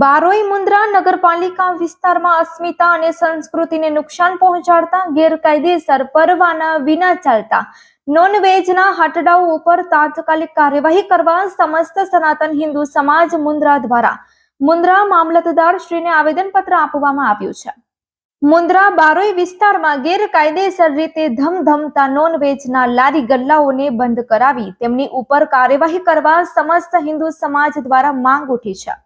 બારોઈ મુન્દ્રા નગરપાલિકા વિસ્તારમાં અસ્મિતા અને સંસ્કૃતિને નુકસાન પહોંચાડતા ગેરકાયદેસર પરવાના વિના ચાલતા નોનવેજના હાટડાઓ ઉપર તાત્કાલિક કાર્યવાહી કરવા સમસ્ત સનાતન હિન્દુ સમાજ મુન્દ્રા દ્વારા મુન્દ્રા મામલતદાર શ્રીને આવેદનપત્ર આપવામાં આવ્યું છે. મુન્દ્રા બારોઈ વિસ્તારમાં ગેરકાયદેસર રીતે ધમધમતા નોનવેજના લારી ગલ્લાઓને બંધ કરાવી તેમની ઉપર કાર્યવાહી કરવા સમસ્ત હિન્દુ સમાજ દ્વારા માંગ ઉઠી છે.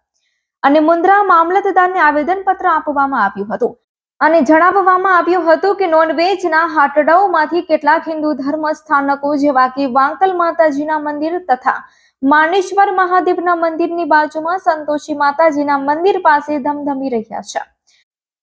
અને મુન્દ્રા મામલતદારને આવેદનપત્ર આપવામાં આવ્યું હતું. અને જણાવવામાં આવ્યું હતું કે નોનવેજના હાટડાઓમાંથી કેટલાક હિન્દુ ધર્મ સ્થાનકો જેવા કે વાંકલ માતાજીના મંદિર તથા માનેશ્વર મહાદેવના મંદિરની બાજુમાં સંતોષી માતાજીના મંદિર પાસે ધમધમી રહ્યા છે.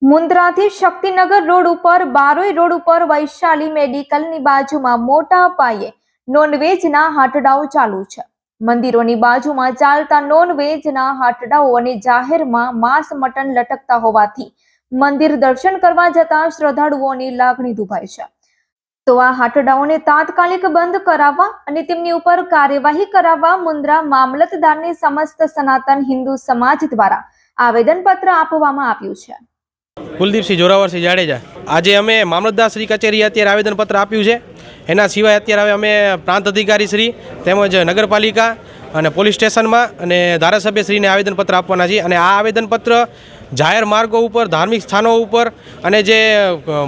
મુન્દ્રાથી શક્તિનગર રોડ ઉપર, બારોઈ રોડ ઉપર વૈશાલી મેડિકલની બાજુમાં મોટા પાયે નોનવેજના હાટડાઓ ચાલુ છે. મંદિરોની બાજુમાં ચાલતા નોનવેજના હાટડાઓ અને જાહેરમાં માંસ મટન લટકતા હોવાથી મંદિર દર્શન કરવા જતા શ્રદ્ધાળુઓની લાગણી દુભાય છે. તો આ હાટડાઓને તાત્કાલિક બંધ કરાવવા અને તેમની ઉપર કાર્યવાહી કરાવવા મુન્દ્રા મામલતદારને સમસ્ત સનાતન હિન્દુ સમાજ દ્વારા આવેદનપત્ર આપવામાં આવ્યું છે. કુલદીપસિંહ જોરાવરસિંહ જાડેજા, આજે અમે મામલતદાર શ્રી કચેરી અત્યારે આવેદનપત્ર આપ્યું છે. એના સિવાય અત્યારે હવે અમે પ્રાંત અધિકારી શ્રી તેમજ નગરપાલિકા અને પોલીસ સ્ટેશનમાં અને ધારાસભ્યશ્રીને આવેદનપત્ર આપવાના છીએ. અને આ આવેદનપત્ર જાહેર માર્ગો ઉપર, ધાર્મિક સ્થાનો ઉપર અને જે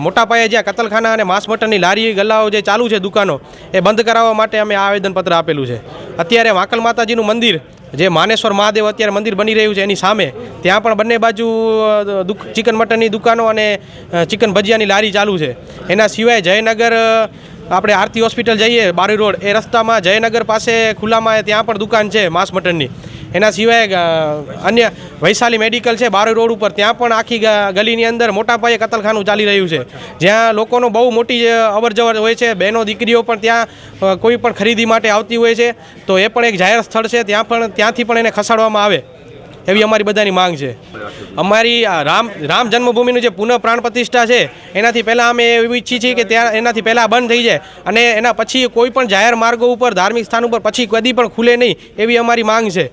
મોટા પાયે જ્યાં કતલખાના અને માંસ મટનની લારી ગલ્લાઓ જે ચાલુ છે દુકાનો, એ બંધ કરાવવા માટે અમે આ આવેદનપત્ર આપેલું છે. અત્યારે વાંકલ માતાજીનું મંદિર, જે માનેશ્વર મહાદેવ અત્યારે મંદિર બની રહ્યું છે એની સામે, ત્યાં પણ બંને બાજુ ચિકન મટનની દુકાનો અને ચિકન ભજીયાની લારી ચાલુ છે. એના સિવાય જયનગર આપણે આરતી હોસ્પિટલ જઈએ, બારી રોડ. એ રસ્તામાં જયનગર પાસે ખુલ્લામાં ત્યાં પણ દુકાન છે માંસ મટનની. એના સિવાય અન્ય વૈશાલી મેડિકલ છે, બારી રોડ ઉપર. ત્યાં પણ આખી ગલીની અંદર મોટા પાયે કતલખાનું ચાલી રહ્યું છે. જ્યાં લોકોનો બહુ મોટી અવર જવર હોય છે. બહેનો, દીકરીઓ પણ ત્યાં કોઈ પણ ખરીદી માટે આવતી હોય છે. તો એ પણ એક જાહેર સ્થળ છે. ત્યાં પણ, ત્યાંથી પણ એને ખસાડવામાં આવે. એવી અમારી બધાની માંગ છે. અમારી રામ રામ જન્મભૂમિનું જે પુનઃ પ્રાણ પ્રતિષ્ઠા છે, એનાથી પહેલાં અમે એવું ઈચ્છીએ છીએ કે ત્યાં, એનાથી પહેલાં બંધ થઈ જાય અને એના પછી કોઈ પણ જાહેર માર્ગો ઉપર, ધાર્મિક સ્થાન ઉપર પછી કદી પણ ખુલે નહીં એવી અમારી માંગ છે.